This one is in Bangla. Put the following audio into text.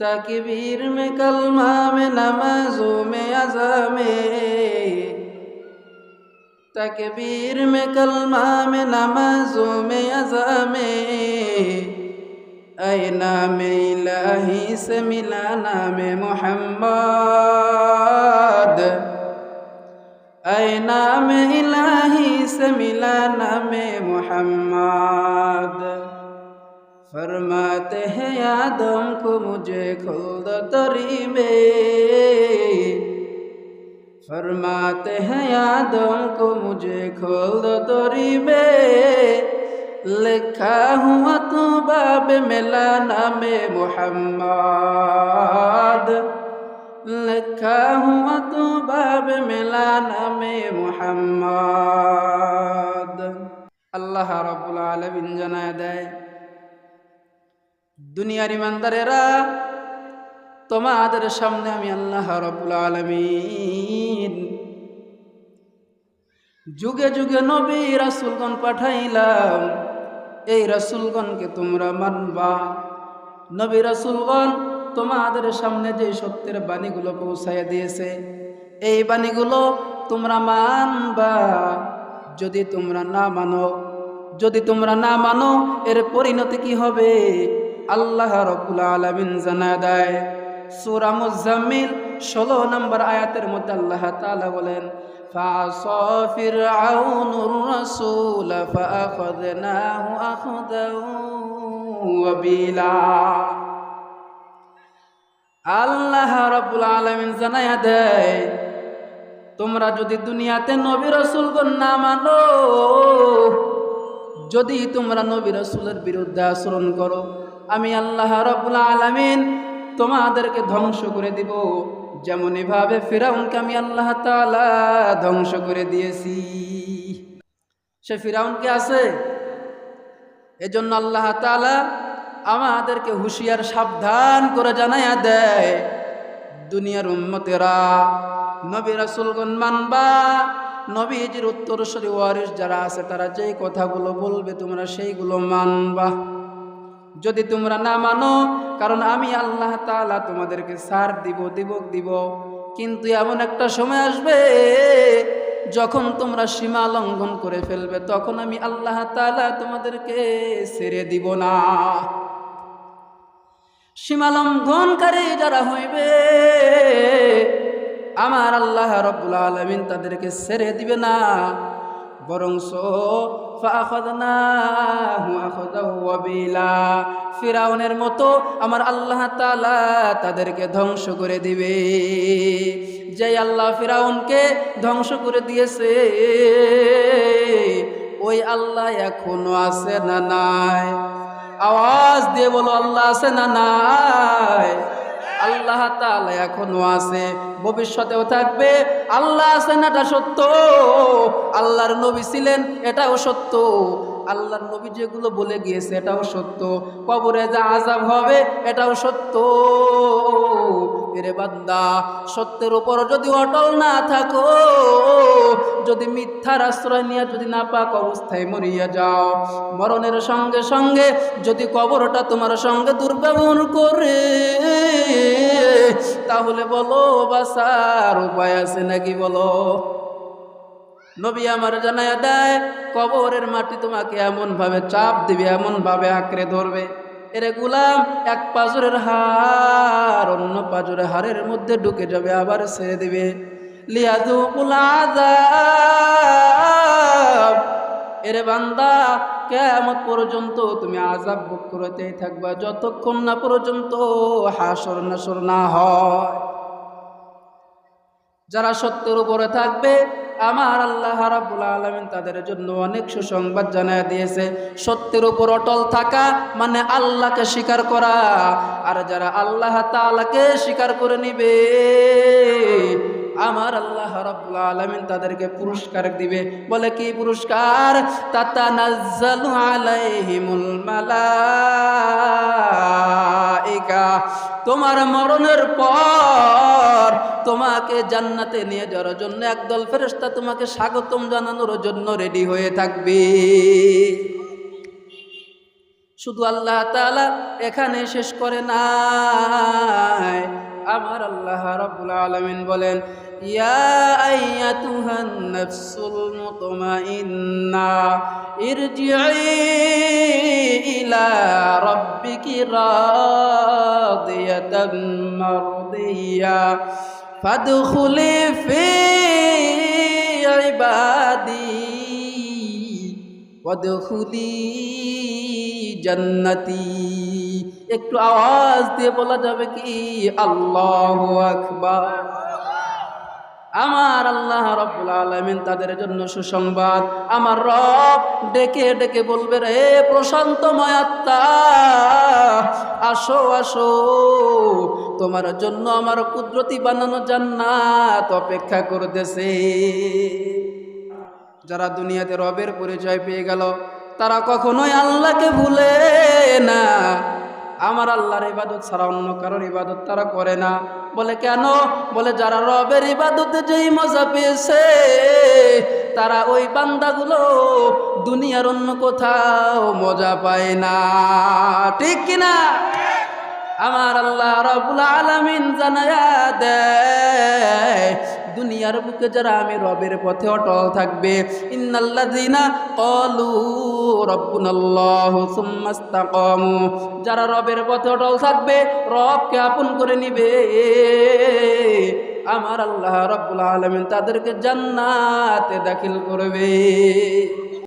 तकबीर में कलमा में नमाजों में अज़ा में तकबीर में कलमा में नमाजों में अज़ा में ऐ नाम इलाही से मिला नाम मोहम्मद ऐ नाम इलाही से मिला नाम मोहम्मद फरमाते हैं यादम को, मुझे खोल तरी में। फरमाते हैं यादम को, मुझे खोल दो तरी में। लिखा हुआ तो बाब मिला नाम मोहम्मद। लिखा हुआ तो बाब मिला नाम मोहम्मद। अल्लाह रबुल आलमीन जनाए दे। দুনিয়ার ইমানদারেরা, তোমাদের সামনে আমি আল্লাহ রব্বুল আলমিন যুগে যুগে নবী রাসুলগণ পাঠাইলাম। এই রাসুলগণকে তোমরা মানবা। নবী রাসুলগণ তোমাদের সামনে যে সত্যের বাণীগুলো পৌঁছাইয়া দিয়েছে, এই বাণীগুলো তোমরা মানবা। যদি তোমরা না মানো, যদি তোমরা না মানো, এর পরিণতি কি হবে? আল্লাহ রবুল আলমিন জানা দেয়। সুরা মুজাম্মিল ষোলো নম্বর আয়াতের মধ্যে আল্লাহ তালা বলেন আল্লাহ রবুল আলমিন জানাইয়া দেয়, তোমরা যদি দুনিয়াতে নবী রসুলগণ না মানো, যদি তোমরা নবী রসুলের বিরুদ্ধে আচরণ করো আমি আল্লাহ রাব্বুল আলামিন তোমাদেরকে ধ্বংস করে দিব। যেমনই ভাবে ফিরাউনকে আমি আল্লাহ তাআলা ধ্বংস করে দিয়েছি। সে ফিরাউনকে আছে। এজন্য আল্লাহ তাআলা আমাদেরকে হুঁশিয়ার সাবধান করে জানাইয়া দেয়। দুনিয়ার উম্মতেরা, নবী রাসুলগণ মানবা, নবীজির উত্তরস্বরী ওয়ারিস যারা আছে তারা যেই কথাগুলো বলবে তোমরা সেইগুলো মানবা। যদি তোমরা না মানো, কারণ আমি আল্লাহ তালা তোমাদেরকে সার দিব দিব দিব। কিন্তু এমন একটা সময় আসবে, যখন তোমরা সীমা লঙ্ঘন করে ফেলবে, তখন আমি আল্লাহ তালা তোমাদেরকে ছেড়ে দিব না। সীমা লঙ্ঘনকারী যারা হইবে, আমার আল্লাহ রব্বুল আলমিন তাদেরকে ছেড়ে দিবে না। বরং ফিরাউনের মতো আমার আল্লাহ তালা তাদেরকে ধ্বংস করে দিবে। যে আল্লাহ ফিরাউনকে ধ্বংস করে দিয়েছে, ওই আল্লাহ এখনও আছে না নাই? আওয়াজ দিয়ে বলো, আল্লাহ আছে না নাই? আল্লাহ তালা এখনও আছে, ভবিষ্যতেও থাকবে। আল্লাহ আছেন এটা সত্য, আল্লাহর নবী ছিলেন এটাও সত্য। আল্লাহর নবী যেগুলো বলে গিয়েছে এটাও সত্য। কবরে যা আজাব হবে এটাও সত্য। এরে বান্দা, সত্যের উপর যদি অটল না থাকো, যদি মিথ্যার আশ্রয় নিয়ে যদি না পাক অবস্থায় মরিয়া যাও, মরণের সঙ্গে সঙ্গে যদি কবরটা তোমার সঙ্গে দুর্ব্যবহার করে, তাহলে বলো বাসার উপায় আছে নাকি বলো? নবী আমার জানায় দেয়, কবরের মাটি তোমাকে এমন ভাবে চাপ দিবে এমন ভাবে আঁকড়ে ধরবে। এরে গুলাম, এক পাজরের হার অন্য পাজরের হারের মধ্যে ঢুকে যাবে, আবার ছেড়ে দিবে। লিয়াদু এরে বান্দা কেমত পর্যন্ত তুমি আজাব ভোগ করতেই থাকবা, যতক্ষণ না পর্যন্ত হাসর নাসর না হয়। যারা সত্যের উপরে থাকবে আমার আল্লাহ রাব্বুল আলামিন তাদের জন্য অনেক সুসংবাদ জানায় দিয়েছে। সত্যের উপর অটল থাকা মানে আল্লাহকে স্বীকার করা। আর যারা আল্লাহ তাআলাকে স্বীকার করে নিবে, আমার আল্লাহ রাব্বুল আলামিন তাদেরকে পুরস্কার দিবে। বলে কি পুরস্কার? তাতানাজ্জালু আলাইহিমুল মালাইকা। তোমার মরণের পর তোমাকে জান্নাতে নিয়ে যাওয়ার জন্য একদল ফেরেশতা তোমাকে স্বাগতম জানানোর জন্য রেডি হয়ে থাকবে। শুধু আল্লাহ তাআলা এখানে শেষ করে না রাব্বুল আলামিন বলেন, ইয়া ফাদখুলি ফি ইবাদি ওয়াদখুলি জান্নাতি একটু আওয়াজ দিয়ে বলা যাবে কি? আল্লাহু আকবার। আমার আল্লাহ রব্বুল আলামিন তাদের জন্য সুসংবাদ। আমার রব ডেকে ডেকে বলবে, রে প্রশান্তময় আত্মা আসো আসো। তোমার জন্য আমার কুদরতি বানানো জান্নাত অপেক্ষা করতেছে। যারা দুনিয়াতে রবের পরিচয় পেয়ে গেল, তারা কখনোই আল্লাহকে ভুলে না। আমার আল্লাহর ইবাদত ছাড়া অন্য কারোর ইবাদত তারা করে না। বলে কেন? বলে যারা রবের ইবাদতে যেই মজা পেয়েছে, তারা ওই বান্দাগুলো দুনিয়ার অন্য কোথাও মজা পায় না। ঠিক কিনা আমার আল্লাহ রবুল আলমিন জানায়া দেয় দুনিয়ার বুকে যারা আমি রবের পথে অটল থাকবে। যারা রবের পথে অটল থাকবে, রবকে আপন করে নিবে। আমার আল্লাহ রব্বুল আলমিন তাদেরকে জান্নাতে দাখিল করবে।